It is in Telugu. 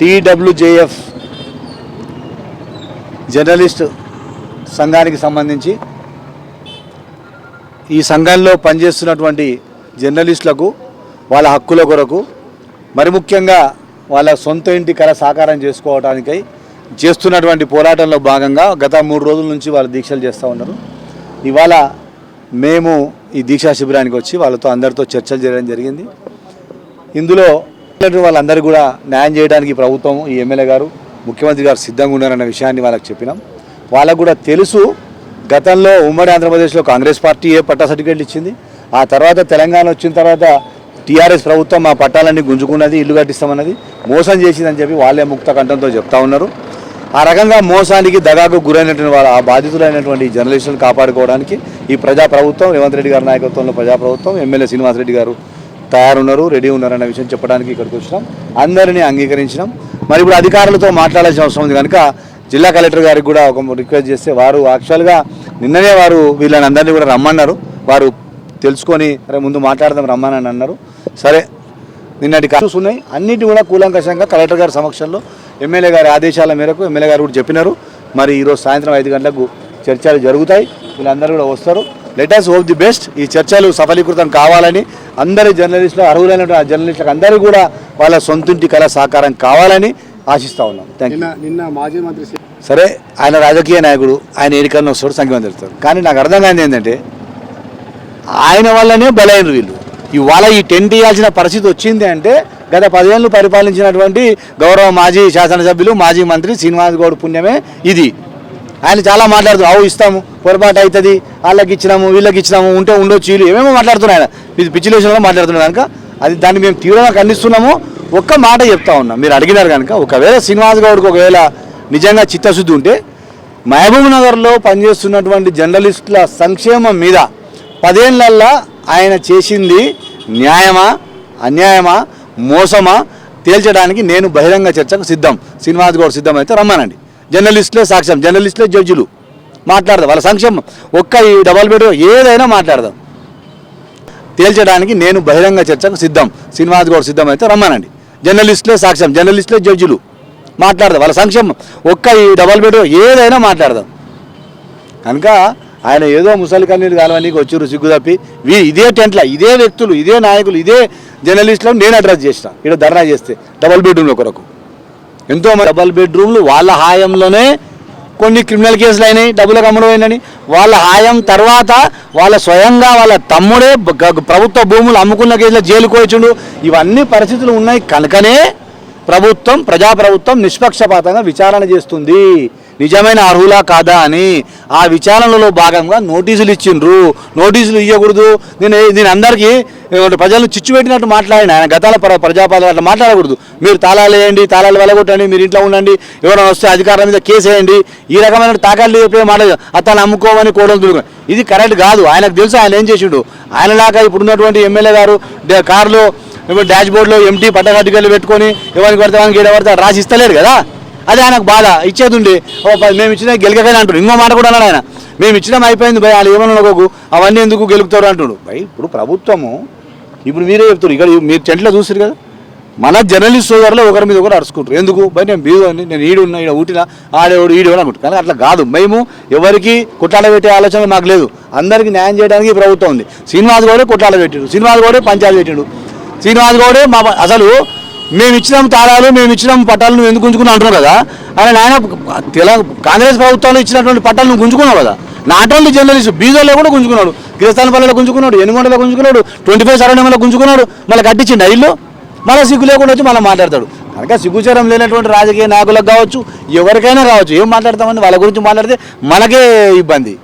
టీడబ్ల్యూజేఎఫ్ జర్నలిస్ట్ సంఘానికి సంబంధించి ఈ సంఘంలో పనిచేస్తున్నటువంటి జర్నలిస్టులకు వాళ్ళ హక్కుల కొరకు మరి ముఖ్యంగా వాళ్ళ సొంత ఇంటి కళ సాకారం చేసుకోవడానికై చేస్తున్నటువంటి పోరాటంలో భాగంగా గత మూడు రోజుల నుంచి వాళ్ళు దీక్షలు చేస్తూ ఉన్నారు. ఇవాళ మేము ఈ దీక్షా శిబిరానికి వచ్చి వాళ్ళతో అందరితో చర్చలు చేయడం జరిగింది. ఇందులో వాళ్ళందరూ కూడా న్యాయం చేయడానికి ప్రభుత్వం ఈ ఎమ్మెల్యే గారు ముఖ్యమంత్రి గారు సిద్ధంగా ఉన్నారన్న విషయాన్ని వాళ్ళకి చెప్పినాం. వాళ్ళకు కూడా తెలుసు గతంలో ఉమ్మడి ఆంధ్రప్రదేశ్లో కాంగ్రెస్ పార్టీ ఏ పట్టా సర్టిఫికేట్లు ఇచ్చింది. ఆ తర్వాత తెలంగాణ వచ్చిన తర్వాత టీఆర్ఎస్ ప్రభుత్వం మా పట్టాలన్నీ గుంజుకున్నది ఇల్లు కట్టిస్తామన్నది మోసం చేసిందని చెప్పి వాళ్ళే ముక్త కంఠంతో చెప్తా ఉన్నారు. ఆ రకంగా మోసానికి దగాకు గురైనటువంటి వాళ్ళ ఆ బాధితులైనటువంటి జర్నలిస్టులను కాపాడుకోవడానికి ఈ ప్రజాప్రభుత్వం రేవంత్ రెడ్డి గారి నాయకత్వంలో ప్రజా ప్రభుత్వం ఎమ్మెల్యే శ్రీనివాసరెడ్డి గారు తయారున్నారు రెడీ ఉన్నారు అన్న విషయం చెప్పడానికి ఇక్కడికి వచ్చినాం. అందరినీ అంగీకరించినాం. మరి ఇప్పుడు అధికారులతో మాట్లాడాల్సిన అవసరం ఉంది కనుక జిల్లా కలెక్టర్ గారికి కూడా ఒక రిక్వెస్ట్ చేస్తే వారు యాక్చువల్గా నిన్ననే వారు వీళ్ళని అందరినీ కూడా రమ్మన్నారు. వారు తెలుసుకొని అరే ముందు మాట్లాడదాం రమ్మని అన్నారు. సరే నిన్నటి కాల్స్ ఉన్నాయి అన్నిటి కూడా కూలంకషంగా కలెక్టర్ గారి సమక్షంలో ఎమ్మెల్యే గారి ఆదేశాల మేరకు ఎమ్మెల్యే గారు కూడా చెప్పినారు. మరి ఈరోజు సాయంత్రం ఐదు గంటలకు చర్చలు జరుగుతాయి. వీళ్ళందరూ కూడా వస్తారు. లెటర్స్ హోప్ ది బెస్ట్ ఈ చర్చలు సఫలీకృతం కావాలని అందరి జర్నలిస్టులు అర్హులైనటువంటి జర్నలిస్టులకు అందరూ కూడా వాళ్ళ సొంతింటి కళ సాకారం కావాలని ఆశిస్తా ఉన్నాం. థ్యాంక్ నిన్న మాజీ మంత్రి సరే ఆయన రాజకీయ నాయకుడు ఆయన ఎన్నికల్లో వస్తాడు సంఖ్యమం తెలుస్తాడు కానీ నాకు అర్థం కానిది ఏంటంటే ఆయన వల్లనే బలైన వీళ్ళు. ఇవాళ ఈ టెంట్ ఇవ్వాల్సిన పరిస్థితి వచ్చింది అంటే గత పదేళ్ళు పరిపాలించినటువంటి గౌరవ మాజీ శాసనసభ్యులు మాజీ మంత్రి శ్రీనివాస్ గౌడ్ పుణ్యమే ఇది. ఆయన చాలా మాట్లాడుతూ అవు ఇస్తాము పొరపాటు అవుతుంది వాళ్ళకి ఇచ్చినాము వీళ్ళకి ఇచ్చినాము ఉంటే ఉండొచ్చు వీళ్ళు. ఏమేమో మాట్లాడుతున్నాయి ఆయన. ఇది పిచ్చిలేషన్లో మాట్లాడుతున్నాడు కనుక అది దాన్ని మేము తీవ్రంగా ఖండిస్తున్నాము. ఒక్క మాట చెప్తా ఉన్నాం మీరు అడిగినారు కనుక ఒకవేళ శ్రీనివాస్ గౌడ్కి ఒకవేళ నిజంగా చిత్తశుద్ధి ఉంటే మహబూబ్ నగర్లో పనిచేస్తున్నటువంటి జర్నలిస్టుల సంక్షేమం మీద పదేళ్ళల్లా ఆయన చేసింది న్యాయమా అన్యాయమా మోసమా తేల్చడానికి నేను బహిరంగ చర్చకు సిద్ధం. శ్రీనివాస్ గౌడ్ సిద్ధం అయితే రమ్మనండి. జర్నలిస్టులే సాక్ష్యం జర్నలిస్టులే జడ్జిలు. మాట్లాడదాం. వాళ్ళ సంక్షేమం. ఒక్క ఈ డబల్ బెడ్ ఏదైనా మాట్లాడదాం. తేల్చడానికి నేను బహిరంగ చర్చకు సిద్ధం. శ్రీనివాస్ గౌడ్ సిద్ధం అయితే రమ్మనండి. జర్నలిస్టులే సాక్ష్యం జర్నలిస్టులే జడ్జిలు. మాట్లాడదాం. వాళ్ళ సంక్షేమం. ఒక్క ఈ డబల్ బెడ్ ఏదైనా మాట్లాడదాం. కనుక ఆయన ఏదో ముసలి కన్నీళ్ళు కాలవనీకి వచ్చారు సిగ్గు తప్పి వీ ఇదే టెంట్ల ఇదే వ్యక్తులు ఇదే నాయకులు ఇదే జర్నలిస్టులను నేను అడ్రస్ చేసిన ఇక్కడ ధర్నా చేస్తే డబల్ బెడ్రూమ్లో కొరకు. ఎంతో మంది డబల్ బెడ్రూమ్లు వాళ్ళ హాయంలోనే కొన్ని క్రిమినల్ కేసులు అయినాయి డబ్బులకు అమ్మడం వాళ్ళ హాయం తర్వాత వాళ్ళ స్వయంగా వాళ్ళ తమ్ముడే ప్రభుత్వ భూములు అమ్ముకున్న కేసులో జైలుకు వచ్చిండు ఇవన్నీ పరిస్థితులు ఉన్నాయి కనుకనే ప్రభుత్వం ప్రజాప్రభుత్వం నిష్పక్షపాతంగా విచారణ చేస్తుంది. నిజమైన అర్హులా కాదా అని ఆ విచారణలో భాగంగా నోటీసులు ఇచ్చిండ్రు. నోటీసులు ఇవ్వకూడదు నేను నేను అందరికీ ప్రజలను చిచ్చు పెట్టినట్టు మాట్లాడిన. ఆయన గతాల ప్ర ప్రజాపాలన అట్లా మాట్లాడకూడదు. మీరు తాళాలు వేయండి తాళాలు వెళ్ళగొట్టండి మీరు ఇంట్లో ఉండండి ఎవరైనా వస్తే అధికారుల మీద కేసు వేయండి. ఈ రకమైన తాకాలు చెప్పే మాట అతను అమ్ముకోమని కోడలు ఇది కరెక్ట్ కాదు. ఆయనకు తెలుసు ఆయన ఏం చేసిండు. ఆయనలాగా ఇప్పుడున్నటువంటి ఎమ్మెల్యే గారు కారులో డాష్ బోర్డులో ఎంటీ పట్టగట్టుకెళ్ళి పెట్టుకొని ఎవరికి పడితే వాళ్ళకి ఏడ పడితే రాసి ఇస్తలేడు కదా. అదే ఆయనకు బాధ. ఇచ్చేది ఉండి ఓ మేము ఇచ్చిన గెలకగానే అంటాడు ఇంకో మాట కూడా అన్నాడు ఆయన. మేము ఇచ్చినాం అయిపోయింది భయ వాళ్ళు ఏమన్నా అనుకోకు అవన్నీ ఎందుకు గెలుపుతారు అంటుడు భయ్ ఇప్పుడు ప్రభుత్వము ఇప్పుడు మీరే చెప్తారు ఇక్కడ మీరు చెంట్లో చూసారు కదా. మన జర్నలిస్ట్ సోదరులు ఒకరి మీద ఒకరు అరుచుకుంటారు. ఎందుకు? భయ నేను బీదు అని నేను ఈడు ఉన్నా ఈడ ఊటినా ఆడేవాడు ఈడేవాడు అనుకుంటాను కానీ అట్లా కాదు. మేము ఎవరికి కుట్టాల పెట్టే ఆలోచన మాకు లేదు. అందరికీ న్యాయం చేయడానికి ప్రభుత్వం ఉంది. శ్రీనివాస్ గౌడే కుట్టాల పెట్టిండు. శ్రీనివాస్ గౌడే పంచాయతీ పెట్టిండు. శ్రీనివాస్ గౌడే మా అసలు మేము ఇచ్చినాం తాళాలు మేము ఇచ్చినాం పట్టాలు నువ్వు ఎందుకు గుంజుకున్నావు అంటున్నావు కదా? ఆయన ఆయన తెలంగాణ కాంగ్రెస్ ప్రభుత్వంలో ఇచ్చినటువంటి పట్టాలు నువ్వు గుంజుకున్నావు కదా? నాట్ ఓన్లీ జర్నలిస్ట్ బీజర్లో కూడా గుంజుకున్నాడు గిరిస్తానపల్లిలో గుంజుకున్నాడు ఎనుగొండలో గుంజుకున్నాడు ట్వంటీ ఫైవ్ సరౌండింగ్లో గుంజుకున్నాడు మళ్ళీ కట్టించిండు ఇల్లు? మళ్ళీ సిగ్గు లేకుండా వచ్చి మళ్ళీ మాట్లాడతాడు. కనుక సిగ్గుచరం లేనటువంటి రాజకీయ నాయకులకు కావచ్చు ఎవరికైనా కావచ్చు ఏం మాట్లాడతామని వాళ్ళ గురించి మాట్లాడితే మనకే ఇబ్బంది.